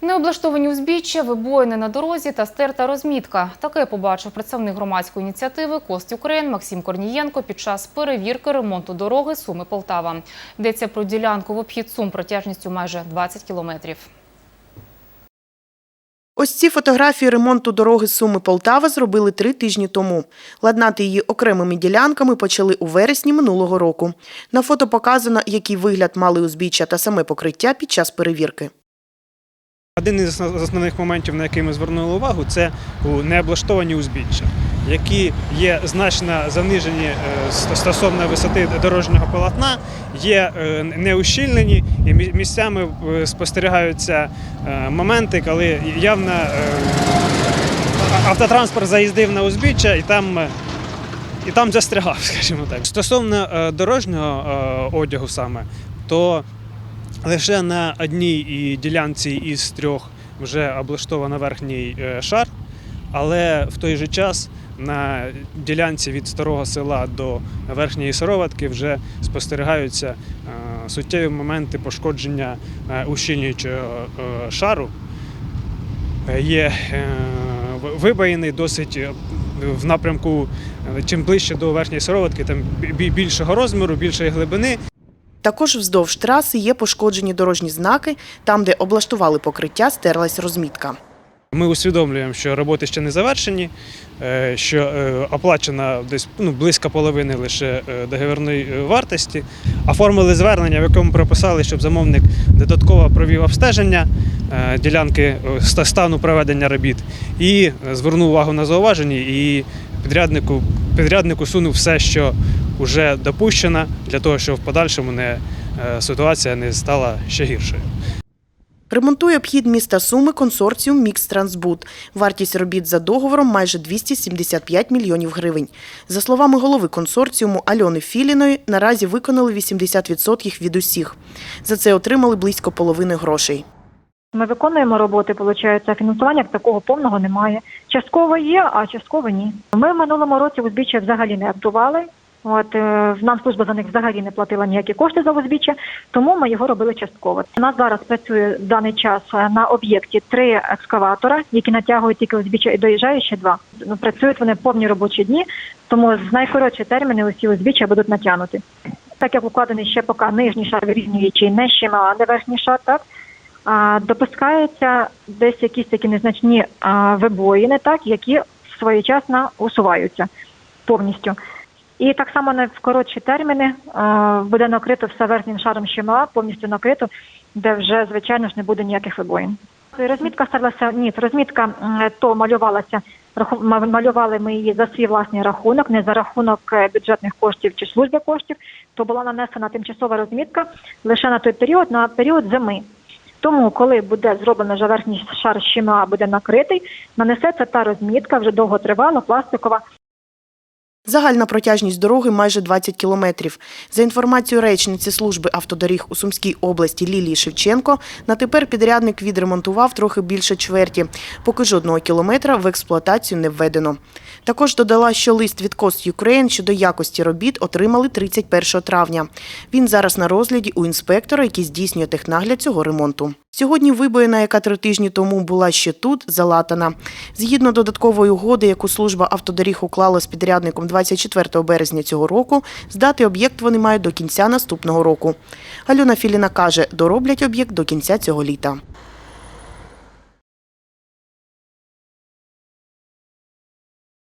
Необлаштовані узбіччя, вибоїни на дорозі та стерта розмітка. Таке побачив представник громадської ініціативи Кост Україн Максим Корнієнко під час перевірки ремонту дороги Суми-Полтава. Йдеться про ділянку в обхід Сум протяжністю майже 20 кілометрів. Ось ці фотографії ремонту дороги Суми-Полтава зробили три тижні тому. Ладнати її окремими ділянками почали у вересні минулого року. На фото показано, який вигляд мали узбіччя та саме покриття під час перевірки. Один із основних моментів, на який ми звернули увагу, це необлаштовані узбіччя, які є значно занижені е, стосовно висоти дорожнього полотна, є е, неущільнені і місцями е, спостерігаються моменти, коли явно автотранспорт заїздив на узбіччя і там. І там застрягав, скажімо так. Стосовно дорожнього одягу саме, то лише на одній ділянці із трьох вже облаштовано верхній е, шар, але в той же час на ділянці від старого села до верхньої сироватки вже спостерігаються е, суттєві моменти пошкодження е, ущільнюючого е, шару. Е, Є е, вибоїни досить е, в напрямку, е, чим ближче до верхньої сироватки, там більшого розміру, більшої глибини. Також вздовж траси є пошкоджені дорожні знаки. Там, де облаштували покриття, стерлась розмітка. Ми усвідомлюємо, що роботи ще не завершені, е, що е, оплачено десь ну, близько половини лише е, договірної вартості. Оформили звернення, в якому прописали, щоб замовник додатково провів обстеження ділянки стану проведення робіт і звернув увагу на зауваження і підряднику, підряднику сунув все, що вже допущено, для того, щоб в подальшому не, е, ситуація не стала ще гіршою. Ремонтує обхід міста Суми консорціум «Мікстрансбуд». Вартість робіт за договором майже 275 мільйонів гривень. За словами голови консорціуму Альони Філіної, наразі виконали 80% від усіх. За це отримали близько половини грошей. Ми виконуємо роботи, виходить, фінансування такого повного немає. Частково є, а частково ні. Ми в минулому році узбіччя взагалі не актували. От е, нам служба за них взагалі не платила ніякі кошти за узбіччя, тому ми його робили частково. У нас зараз працює в даний час е, на об'єкті три екскаватора, які натягують тільки узбіччя, і доїжджає ще два. Ну працюють вони повні робочі дні, тому з найкоротші терміни усі узбіччя будуть натягнуті. Так як укладений ще поки нижній шар вирівнюючий, не щема, а не верхній шар, так допускаються десь якісь такі незначні вибоїни, так, які своєчасно усуваються повністю. І так само на в коротші терміни а, буде накрито все верхнім шаром щема, повністю накрито, де вже, звичайно ж, не буде ніяких вибоїн. Розмітка сталася, ні, розмітка то малювалася, малювали ми її за свій власний рахунок, не за рахунок е, бюджетних коштів чи служби коштів, то була нанесена тимчасова розмітка лише на той період, на період зими. Тому, коли буде зроблено вже верхній шар щема буде накритий, нанесеться та розмітка вже довготривала, пластикова. Загальна протяжність дороги майже 20 кілометрів. За інформацією речниці служби автодоріг у Сумській області Лілії Шевченко, на тепер підрядник відремонтував трохи більше чверті, поки жодного кілометра в експлуатацію не введено. Також додала, що лист від Cost Ukraine щодо якості робіт отримали 31 травня. Він зараз на розгляді у інспектора, який здійснює технагляд цього ремонту. Сьогодні вибоїна, яка три тижні тому була ще тут, залатана. Згідно додаткової угоди, яку служба автодоріг уклала з підрядником 24 березня цього року, здати об'єкт вони мають до кінця наступного року. Альона Філіна каже, дороблять об'єкт до кінця цього літа.